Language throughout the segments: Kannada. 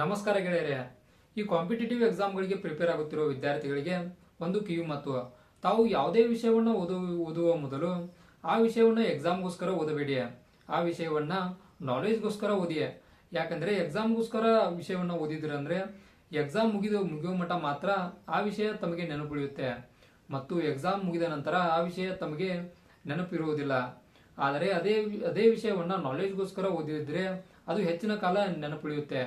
ನಮಸ್ಕಾರ ಗೆಳೆಯರೆ. ಈ ಕಾಂಪಿಟೇಟಿವ್ ಎಕ್ಸಾಮ್ಗಳಿಗೆ ಪ್ರಿಪೇರ್ ಆಗುತ್ತಿರುವ ವಿದ್ಯಾರ್ಥಿಗಳಿಗೆ ಒಂದು ಕಿವಿ ಮತ್ತು ತಾವು ಯಾವುದೇ ವಿಷಯವನ್ನು ಓದು, ಓದುವ ಮೊದಲು ಆ ವಿಷಯವನ್ನು ಎಕ್ಸಾಮ್ಗೋಸ್ಕರ ಓದಬೇಡಿ. ಆ ವಿಷಯವನ್ನ ನಾಲೆಜ್ಗೋಸ್ಕರ ಓದಿ. ಯಾಕಂದ್ರೆ ಎಕ್ಸಾಮ್ಗೋಸ್ಕರ ವಿಷಯವನ್ನು ಓದಿದ್ರಂದ್ರೆ ಎಕ್ಸಾಮ್ ಮುಗಿದು, ಮುಗಿಯುವ ಮಟ್ಟ ಮಾತ್ರ ಆ ವಿಷಯ ತಮಗೆ ನೆನಪುಳಿಯುತ್ತೆ ಮತ್ತು ಎಕ್ಸಾಮ್ ಮುಗಿದ ನಂತರ ಆ ವಿಷಯ ತಮಗೆ ನೆನಪಿರುವುದಿಲ್ಲ ಆದರೆ ಅದೇ ಅದೇ ವಿಷಯವನ್ನು ನಾಲೆಜ್ಗೋಸ್ಕರ ಓದಿದ್ರೆ ಅದು ಹೆಚ್ಚಿನ ಕಾಲ ನೆನಪುಳಿಯುತ್ತೆ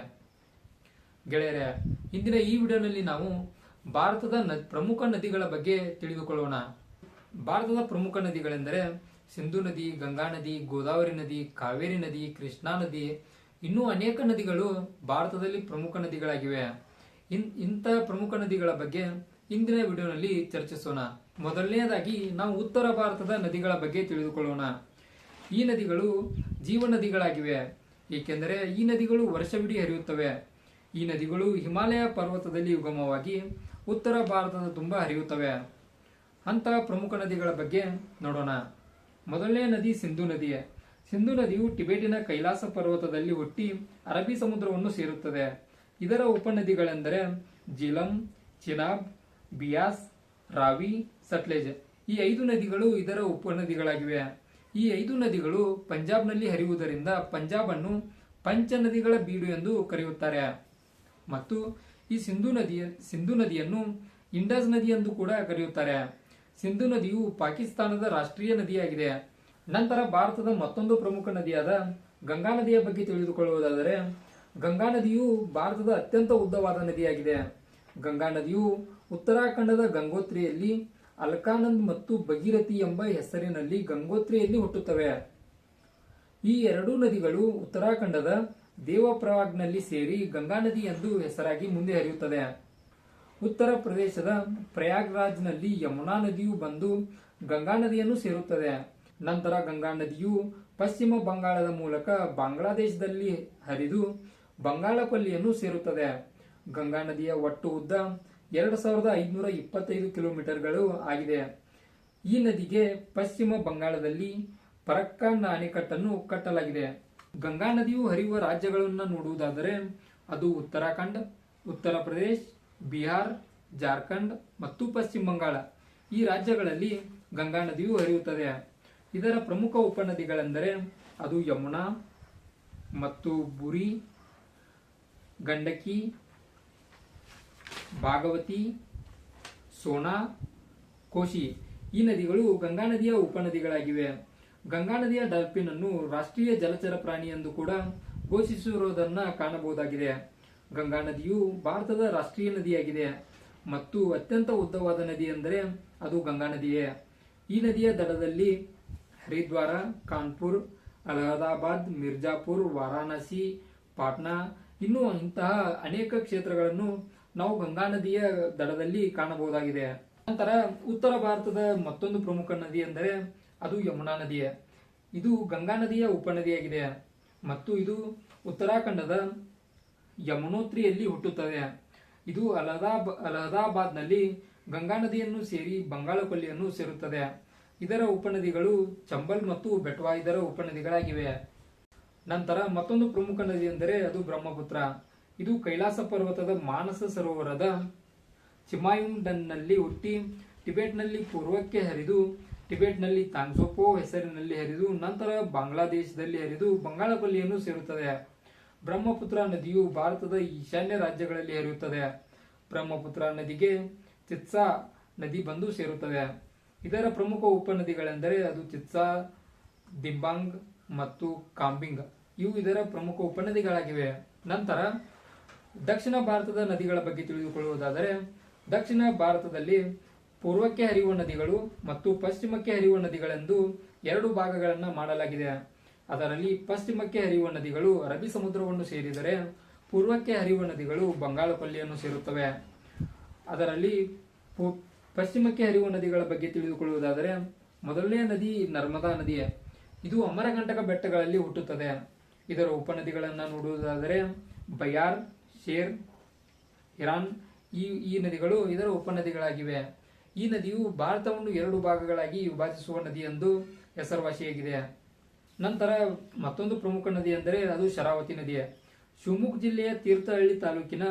ಗೆಳೆಯರೆ, ಇಂದಿನ ಈ ವಿಡಿಯೋನಲ್ಲಿ ನಾವು ಭಾರತದ ಪ್ರಮುಖ ನದಿಗಳ ಬಗ್ಗೆ ತಿಳಿದುಕೊಳ್ಳೋಣ. ಭಾರತದ ಪ್ರಮುಖ ನದಿಗಳೆಂದರೆ ಸಿಂಧು ನದಿ, ಗಂಗಾ ನದಿ, ಗೋದಾವರಿ ನದಿ, ಕಾವೇರಿ ನದಿ, ಕೃಷ್ಣಾ ನದಿ. ಇನ್ನೂ ಅನೇಕ ನದಿಗಳು ಭಾರತದಲ್ಲಿ ಪ್ರಮುಖ ನದಿಗಳಾಗಿವೆ. ಇನ್, ಇಂಥ ಪ್ರಮುಖ ನದಿಗಳ ಬಗ್ಗೆ ಇಂದಿನ ವಿಡಿಯೋನಲ್ಲಿ ಚರ್ಚಿಸೋಣ. ಮೊದಲನೆಯದಾಗಿ ನಾವು ಉತ್ತರ ಭಾರತದ ನದಿಗಳ ಬಗ್ಗೆ ತಿಳಿದುಕೊಳ್ಳೋಣ. ಈ ನದಿಗಳು ಜೀವ ನದಿಗಳಾಗಿವೆ. ಏಕೆಂದರೆ ಈ ನದಿಗಳು ವರ್ಷವಿಡೀ ಹರಿಯುತ್ತವೆ. ಈ ನದಿಗಳು ಹಿಮಾಲಯ ಪರ್ವತದಲ್ಲಿ ಉಗಮವಾಗಿ ಉತ್ತರ ಭಾರತದ ತುಂಬ ಹರಿಯುತ್ತವೆ. ಅಂತಹ ಪ್ರಮುಖ ನದಿಗಳ ಬಗ್ಗೆ ನೋಡೋಣ. ಮೊದಲನೇ ನದಿ ಸಿಂಧು ನದಿ. ಸಿಂಧು ನದಿಯು ಟಿಬೆಟಿನ ಕೈಲಾಸ ಪರ್ವತದಲ್ಲಿ ಹುಟ್ಟಿ ಅರಬ್ಬಿ ಸಮುದ್ರವನ್ನು ಸೇರುತ್ತದೆ. ಇದರ ಉಪನದಿಗಳೆಂದರೆ ಜಿಲಂ ಚಿನಾಬ್, ಬಿಯಾಸ್, ರಾವಿ, ಸಟ್ಲೇಜ್. ಈ ಐದು ನದಿಗಳು ಇದರ ಉಪನದಿಗಳಾಗಿವೆ. ಈ ಐದು ನದಿಗಳು ಪಂಜಾಬ್ನಲ್ಲಿ ಹರಿಯುವುದರಿಂದ ಪಂಜಾಬ್ ಅನ್ನು ಪಂಚ ನದಿಗಳ ಬೀಡು ಎಂದು ಕರೆಯುತ್ತಾರೆ. ಮತ್ತು ಈ ಸಿಂಧು ನದಿಯ, ಸಿಂಧು ನದಿಯನ್ನು ಇಂಡಸ್ ನದಿ ಎಂದು ಕೂಡ ಕರೆಯುತ್ತಾರೆ. ಸಿಂಧು ನದಿಯು ಪಾಕಿಸ್ತಾನದ ರಾಷ್ಟ್ರೀಯ ನದಿಯಾಗಿದೆ. ನಂತರ ಭಾರತದ ಮತ್ತೊಂದು ಪ್ರಮುಖ ನದಿಯಾದ ಗಂಗಾ ನದಿಯ ಬಗ್ಗೆ ತಿಳಿದುಕೊಳ್ಳುವುದಾದರೆ, ಗಂಗಾ ನದಿಯು ಭಾರತದ ಅತ್ಯಂತ ಉದ್ದವಾದ ನದಿಯಾಗಿದೆ. ಗಂಗಾ ನದಿಯು ಉತ್ತರಾಖಂಡದ ಗಂಗೋತ್ರಿಯಲ್ಲಿ ಅಲ್ಕಾನಂದ್ ಮತ್ತು ಭಗೀರಥಿ ಎಂಬ ಹೆಸರಿನಲ್ಲಿ ಗಂಗೋತ್ರಿಯಲ್ಲಿ ಹುಟ್ಟುತ್ತವೆ. ಈ ಎರಡೂ ನದಿಗಳು ಉತ್ತರಾಖಂಡದ ದೇವಪ್ರಯಾಗ್ನಲ್ಲಿ ಸೇರಿ ಗಂಗಾ ನದಿ ಎಂದು ಹೆಸರಾಗಿ ಮುಂದೆ ಹರಿಯುತ್ತದೆ. ಉತ್ತರ ಪ್ರದೇಶದ ಪ್ರಯಾಗ್ರಾಜ್ನಲ್ಲಿ ಯಮುನಾ ನದಿಯು ಬಂದು ಗಂಗಾ ನದಿಯನ್ನು ಸೇರುತ್ತದೆ. ನಂತರ ಗಂಗಾ ನದಿಯು ಪಶ್ಚಿಮ ಬಂಗಾಳದ ಮೂಲಕ ಬಾಂಗ್ಲಾದೇಶದಲ್ಲಿ ಹರಿದು ಬಂಗಾಳಕೊಲ್ಲಿಯನ್ನು ಸೇರುತ್ತದೆ. ಗಂಗಾ ನದಿಯ ಒಟ್ಟು ಉದ್ದ ಎರಡು ಸಾವಿರದ ಐದುನೂರ ಇಪ್ಪತ್ತೈದು ಕಿಲೋಮೀಟರ್ಗಳು ಆಗಿದೆ. ಈ ನದಿಗೆ ಪಶ್ಚಿಮ ಬಂಗಾಳದಲ್ಲಿ ಪರಕ್ಕಾನ್ ಅಣೆಕಟ್ಟನ್ನು ಕಟ್ಟಲಾಗಿದೆ. ಗಂಗಾ ನದಿಯು ಹರಿಯುವ ರಾಜ್ಯಗಳನ್ನು ನೋಡುವುದಾದರೆ ಅದು ಉತ್ತರಾಖಂಡ್, ಉತ್ತರ ಪ್ರದೇಶ್, ಬಿಹಾರ್, ಜಾರ್ಖಂಡ್ ಮತ್ತು ಪಶ್ಚಿಮ ಬಂಗಾಳ. ಈ ರಾಜ್ಯಗಳಲ್ಲಿ ಗಂಗಾ ನದಿಯು ಹರಿಯುತ್ತದೆ. ಇದರ ಪ್ರಮುಖ ಉಪನದಿಗಳೆಂದರೆ ಅದು ಯಮುನಾ ಮತ್ತು ಬುರಿ, ಗಂಡಕಿ, ಭಾಗವತಿ, ಸೋನಾ, ಕೋಶಿ. ಈ ನದಿಗಳು ಗಂಗಾ ನದಿಯ ಉಪನದಿಗಳಾಗಿವೆ. ಗಂಗಾ ನದಿಯ ಡಾಲ್ಫಿನ್ ಅನ್ನು ರಾಷ್ಟ್ರೀಯ ಜಲಚರ ಪ್ರಾಣಿ ಎಂದು ಕೂಡ ಘೋಷಿಸಿರುವುದನ್ನ ಕಾಣಬಹುದಾಗಿದೆ. ಗಂಗಾ ನದಿಯು ಭಾರತದ ರಾಷ್ಟ್ರೀಯ ನದಿಯಾಗಿದೆ ಮತ್ತು ಅತ್ಯಂತ ಉದ್ದವಾದ ನದಿ ಎಂದರೆ ಅದು ಗಂಗಾ ನದಿಯೇ. ಈ ನದಿಯ ದಡದಲ್ಲಿ ಹರಿದ್ವಾರ, ಕಾನ್ಪುರ್ ಅಲಹಾಬಾದ್ ಮಿರ್ಜಾಪುರ್, ವಾರಾಣಸಿ, ಪಾಟ್ನಾ ಇನ್ನೂ ಇಂತಹ ಅನೇಕ ಕ್ಷೇತ್ರಗಳನ್ನು ನಾವು ಗಂಗಾ ನದಿಯ ದಡದಲ್ಲಿ ಕಾಣಬಹುದಾಗಿದೆ. ನಂತರ ಉತ್ತರ ಭಾರತದ ಮತ್ತೊಂದು ಪ್ರಮುಖ ನದಿ ಎಂದರೆ ಅದು ಯಮುನಾ ನದಿಯ. ಇದು ಗಂಗಾ ನದಿಯ ಉಪನದಿಯಾಗಿದೆ. ಮತ್ತು ಇದು ಉತ್ತರಾಖಂಡದ ಯಮುನೋತ್ರಿಯಲ್ಲಿ ಹುಟ್ಟುತ್ತದೆ. ಇದು ಅಲಹಾಬ್ ಅಲಹಾಬಾದ್ನಲ್ಲಿ ಗಂಗಾ ನದಿಯನ್ನು ಸೇರಿ ಬಂಗಾಳಕೊಲ್ಲಿಯನ್ನು ಸೇರುತ್ತದೆ. ಇದರ ಉಪನದಿಗಳು ಚಂಬಲ್ ಮತ್ತು ಬೆಟ್ವಾ ಇದರ ಉಪನದಿಗಳಾಗಿವೆ. ನಂತರ ಮತ್ತೊಂದು ಪ್ರಮುಖ ನದಿ ಎಂದರೆ ಅದು ಬ್ರಹ್ಮಪುತ್ರ. ಇದು ಕೈಲಾಸ ಪರ್ವತದ ಮಾನಸ ಸರೋವರದ ಚಿಮಾಯುಂಡನ್ನಲ್ಲಿ ಹುಟ್ಟಿ ಟಿಬೆಟ್ನಲ್ಲಿ ಪೂರ್ವಕ್ಕೆ ಹರಿದು ಟಿಬೆಟ್ನಲ್ಲಿ ತಾಂಗ್ಸೋಪೋ ಹೆಸರಿನಲ್ಲಿ ಹರಿದು, ನಂತರ ಬಾಂಗ್ಲಾದೇಶದಲ್ಲಿ ಹರಿದು ಬಂಗಾಳಕೊಲ್ಲಿಯನ್ನು ಸೇರುತ್ತದೆ. ಬ್ರಹ್ಮಪುತ್ರ ನದಿಯು ಭಾರತದ ಈಶಾನ್ಯ ರಾಜ್ಯಗಳಲ್ಲಿ ಹರಿಯುತ್ತದೆ. ಬ್ರಹ್ಮಪುತ್ರ ನದಿಗೆ ಚಿತ್ಸಾ ನದಿ ಬಂದು ಸೇರುತ್ತದೆ. ಇದರ ಪ್ರಮುಖ ಉಪನದಿಗಳೆಂದರೆ ಅದು ಚಿತ್ಸಾ, ದಿಂಬಾಂಗ್ ಮತ್ತು ಕಾಂಬಿಂಗ್. ಇವು ಇದರ ಪ್ರಮುಖ ಉಪನದಿಗಳಾಗಿವೆ. ನಂತರ ದಕ್ಷಿಣ ಭಾರತದ ನದಿಗಳ ಬಗ್ಗೆ ತಿಳಿದುಕೊಳ್ಳುವುದಾದರೆ, ದಕ್ಷಿಣ ಭಾರತದಲ್ಲಿ ಪೂರ್ವಕ್ಕೆ ಹರಿಯುವ ನದಿಗಳು ಮತ್ತು ಪಶ್ಚಿಮಕ್ಕೆ ಹರಿಯುವ ನದಿಗಳೆಂದು ಎರಡು ಭಾಗಗಳನ್ನು ಮಾಡಲಾಗಿದೆ. ಅದರಲ್ಲಿ ಪಶ್ಚಿಮಕ್ಕೆ ಹರಿಯುವ ನದಿಗಳು ಅರಬ್ಬಿ ಸಮುದ್ರವನ್ನು ಸೇರಿದರೆ ಪೂರ್ವಕ್ಕೆ ಹರಿಯುವ ನದಿಗಳು ಬಂಗಾಳಕೊಲ್ಲಿಯನ್ನು ಸೇರುತ್ತವೆ. ಅದರಲ್ಲಿ ಪಶ್ಚಿಮಕ್ಕೆ ಹರಿಯುವ ನದಿಗಳ ಬಗ್ಗೆ ತಿಳಿದುಕೊಳ್ಳುವುದಾದರೆ ಮೊದಲನೇ ನದಿ ನರ್ಮದಾ ನದಿ ಇದು ಅಮರಕಂಟಕ ಬೆಟ್ಟಗಳಲ್ಲಿ ಹುಟ್ಟುತ್ತದೆ. ಇದರ ಉಪನದಿಗಳನ್ನು ನೋಡುವುದಾದರೆ ಬಯಾರ್, ಶೇರ್ ಇರಾನ್ ಈ ಈ ನದಿಗಳು ಇದರ ಉಪನದಿಗಳಾಗಿವೆ. ಈ ನದಿಯು ಭಾರತವನ್ನು ಎರಡು ಭಾಗಗಳಾಗಿ ವಿಭಾಜಿಸುವ ನದಿ ಎಂದು ಹೆಸರುವಾಸಿಯಾಗಿದೆ. ನಂತರ ಮತ್ತೊಂದು ಪ್ರಮುಖ ನದಿ ಎಂದರೆ ಅದು ಶರಾವತಿ ನದಿ. ಶಿವಮೊಗ್ಗ ಜಿಲ್ಲೆಯ ತೀರ್ಥಹಳ್ಳಿ ತಾಲೂಕಿನ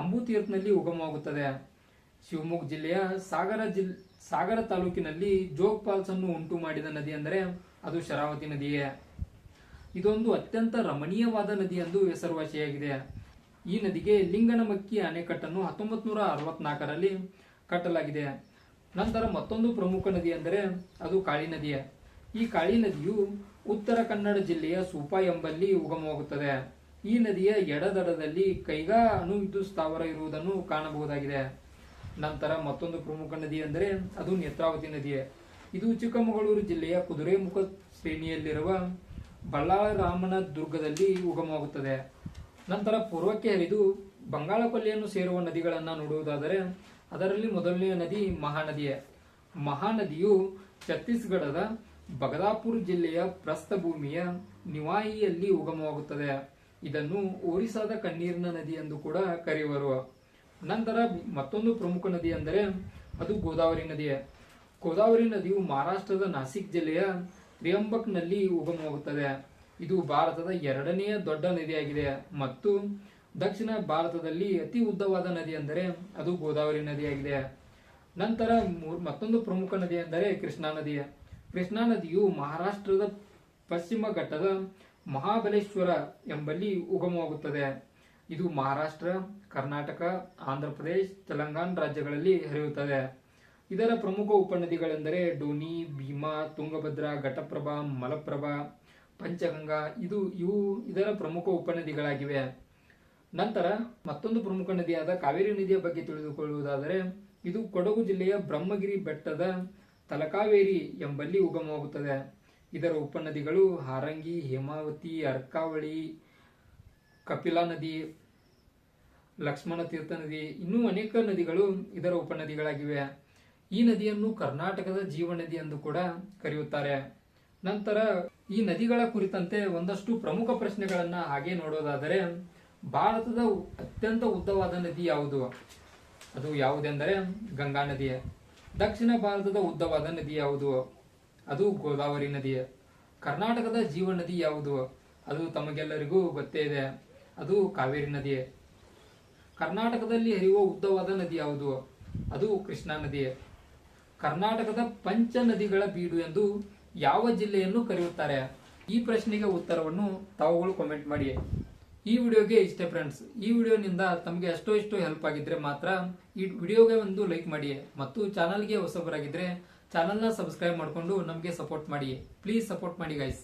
ಅಂಬುತೀರ್ಥನಲ್ಲಿ ಉಗಮವಾಗುತ್ತದೆ. ಶಿವಮೊಗ್ಗ ಜಿಲ್ಲೆಯ ಸಾಗರ ಜಿಲ್, ಸಾಗರ ತಾಲೂಕಿನಲ್ಲಿ ಜೋಗ್ ಫಾಲ್ಸ್ ಅನ್ನು ಉಂಟು ಮಾಡಿದ ನದಿ ಅಂದರೆ ಅದು ಶರಾವತಿ ನದಿಯೇ. ಇದೊಂದು ಅತ್ಯಂತ ರಮಣೀಯವಾದ ನದಿ ಎಂದು ಹೆಸರುವಾಸಿಯಾಗಿದೆ. ಈ ನದಿಗೆ ಲಿಂಗನಮಕ್ಕಿ ಅಣೆಕಟ್ಟನ್ನು ಹತ್ತೊಂಬತ್ತು ನೂರ ಅರವತ್ನಾಲ್ಕರಲ್ಲಿ ಕಟ್ಟಲಾಗಿದೆ. ನಂತರ ಮತ್ತೊಂದು ಪ್ರಮುಖ ನದಿ ಅಂದರೆ ಅದು ಕಾಳಿ ನದಿಯ. ಈ ಕಾಳಿ ನದಿಯು ಉತ್ತರ ಕನ್ನಡ ಜಿಲ್ಲೆಯ ಸೂಪಾ ಎಂಬಲ್ಲಿ ಉಗಮವಾಗುತ್ತದೆ. ಈ ನದಿಯ ಎಡದಡದಲ್ಲಿ ಕೈಗಾ ವಿದ್ಯುತ್ ಸ್ಥಾವರ ಇರುವುದನ್ನು ಕಾಣಬಹುದಾಗಿದೆ. ನಂತರ ಮತ್ತೊಂದು ಪ್ರಮುಖ ನದಿ ಅಂದರೆ ಅದು ನೇತ್ರಾವತಿ ನದಿಯೇ. ಇದು ಚಿಕ್ಕಮಗಳೂರು ಜಿಲ್ಲೆಯ ಕುದುರೆಮುಖ ಶ್ರೇಣಿಯಲ್ಲಿರುವ ಬಳ್ಳಾರಾಮನ ದುರ್ಗದಲ್ಲಿ ಉಗಮವಾಗುತ್ತದೆ. ನಂತರ ಪೂರ್ವಕ್ಕೆ ಹರಿದು ಬಂಗಾಳಕೊಲ್ಲಿಯನ್ನು ಸೇರುವ ನದಿಗಳನ್ನು ನೋಡುವುದಾದರೆ ಅದರಲ್ಲಿ ಮೊದಲನೆಯ ನದಿ ಮಹಾನದಿಯೇ. ಮಹಾನದಿಯು ಛತ್ತೀಸ್ಗಢದ ಬಗದಾಪುರ್ ಜಿಲ್ಲೆಯ ಪ್ರಸ್ಥಭೂಮಿಯ ನಿವಾಯಿಯಲ್ಲಿ ಉಗಮವಾಗುತ್ತದೆ. ಇದನ್ನು ಒರಿಸ್ಸಾದ ಕಣ್ಣೀರಿನ ನದಿ ಎಂದು ಕೂಡ ಕರೆಯುವರು. ನಂತರ ಮತ್ತೊಂದು ಪ್ರಮುಖ ನದಿ ಅಂದರೆ ಅದು ಗೋದಾವರಿ ನದಿಯೇ. ಗೋದಾವರಿ ನದಿಯು ಮಹಾರಾಷ್ಟ್ರದ ನಾಸಿಕ್ ಜಿಲ್ಲೆಯ ತ್ರಿಯಂಬಕ್ನಲ್ಲಿ ಉಗಮವಾಗುತ್ತದೆ. ಇದು ಭಾರತದ ಎರಡನೆಯ ದೊಡ್ಡ ನದಿಯಾಗಿದೆ ಮತ್ತು ದಕ್ಷಿಣ ಭಾರತದಲ್ಲಿ ಅತಿ ಉದ್ದವಾದ ನದಿ ಅಂದರೆ ಅದು ಗೋದಾವರಿ ನದಿಯಾಗಿದೆ. ನಂತರ ಮತ್ತೊಂದು ಪ್ರಮುಖ ನದಿ ಎಂದರೆ ಕೃಷ್ಣಾ ನದಿ. ಕೃಷ್ಣಾ ನದಿಯು ಮಹಾರಾಷ್ಟ್ರದ ಪಶ್ಚಿಮ ಘಟ್ಟದ ಮಹಾಬಲೇಶ್ವರ ಎಂಬಲ್ಲಿ ಉಗಮವಾಗುತ್ತದೆ. ಇದು ಮಹಾರಾಷ್ಟ್ರ, ಕರ್ನಾಟಕ ಆಂಧ್ರಪ್ರದೇಶ್ ತೆಲಂಗಾಣ ರಾಜ್ಯಗಳಲ್ಲಿ ಹರಿಯುತ್ತದೆ. ಇದರ ಪ್ರಮುಖ ಉಪನದಿಗಳೆಂದರೆ ಡೋನಿ ಭೀಮಾ, ತುಂಗಭದ್ರಾ, ಘಟಪ್ರಭಾ, ಮಲಪ್ರಭಾ, ಪಂಚಗಂಗಾ. ಇದು ಇವು ಇದರ ಪ್ರಮುಖ ಉಪನದಿಗಳಾಗಿವೆ. ನಂತರ ಮತ್ತೊಂದು ಪ್ರಮುಖ ನದಿಯಾದ ಕಾವೇರಿ ನದಿಯ ಬಗ್ಗೆ ತಿಳಿದುಕೊಳ್ಳುವುದಾದರೆ, ಇದು ಕೊಡಗು ಜಿಲ್ಲೆಯ ಬ್ರಹ್ಮಗಿರಿ ಬೆಟ್ಟದ ತಲಕಾವೇರಿ ಎಂಬಲ್ಲಿ ಉಗಮವಾಗುತ್ತದೆ. ಇದರ ಉಪನದಿಗಳು ಹಾರಂಗಿ, ಹೇಮಾವತಿ, ಅರ್ಕಾವಳಿ, ಕಪಿಲಾ ನದಿ, ಲಕ್ಷ್ಮಣ ತೀರ್ಥ ನದಿ, ಇನ್ನೂ ಅನೇಕ ನದಿಗಳು ಇದರ ಉಪನದಿಗಳಾಗಿವೆ. ಈ ನದಿಯನ್ನು ಕರ್ನಾಟಕದ ಜೀವನದಿ ಎಂದು ಕೂಡ ಕರೆಯುತ್ತಾರೆ. ನಂತರ ಈ ನದಿಗಳ ಕುರಿತಂತೆ ಒಂದಷ್ಟು ಪ್ರಮುಖ ಪ್ರಶ್ನೆಗಳನ್ನು ಹಾಗೆ ನೋಡೋದಾದರೆ ಭಾರತದ ಅತ್ಯಂತ ಉದ್ದವಾದ ನದಿ ಯಾವುದು? ಅದು ಯಾವುದೆಂದರೆ ಗಂಗಾ ನದಿಯ. ದಕ್ಷಿಣ ಭಾರತದ ಉದ್ದವಾದ ನದಿ ಯಾವುದು? ಅದು ಗೋದಾವರಿ ನದಿಯ ಕರ್ನಾಟಕದ ಜೀವ ನದಿ ಯಾವುದು? ಅದು ತಮಗೆಲ್ಲರಿಗೂ ಗೊತ್ತೇ ಇದೆ. ಅದು ಕಾವೇರಿ ನದಿಯೇ ಕರ್ನಾಟಕದಲ್ಲಿ ಹರಿಯುವ ಉದ್ದವಾದ ನದಿ ಯಾವುದು? ಅದು ಕೃಷ್ಣಾ ನದಿಯೇ ಕರ್ನಾಟಕದ ಪಂಚ ನದಿಗಳ ಬೀಡು ಎಂದು ಯಾವ ಜಿಲ್ಲೆಯನ್ನು ಕರೆಯುತ್ತಾರೆ? ಈ ಪ್ರಶ್ನೆಗೆ ಉತ್ತರವನ್ನು ತಾವುಗಳು ಕಾಮೆಂಟ್ ಮಾಡಿ. ಈ ವಿಡಿಯೋಗೆ ಇಷ್ಟೇ ಫ್ರೆಂಡ್ಸ್ ಈ ವಿಡಿಯೋನಿಂದ ತಮಗೆ ಅಷ್ಟೋ ಇಷ್ಟೋ ಹೆಲ್ಪ್ ಆಗಿದ್ರೆ ಮಾತ್ರ ಈ ವಿಡಿಯೋಗೆ ಒಂದು ಲೈಕ್ ಮಾಡಿ ಮತ್ತು ಚಾನಲ್ಗೆ ಹೊಸಬರಾಗಿದ್ರೆ ಚಾನಲ್ನ ಸಬ್ಸ್ಕ್ರೈಬ್ ಮಾಡಿಕೊಂಡು ನಮಗೆ ಸಪೋರ್ಟ್ ಮಾಡಿ. ಪ್ಲೀಸ್ ಸಪೋರ್ಟ್ ಮಾಡಿ ಗೈಸ್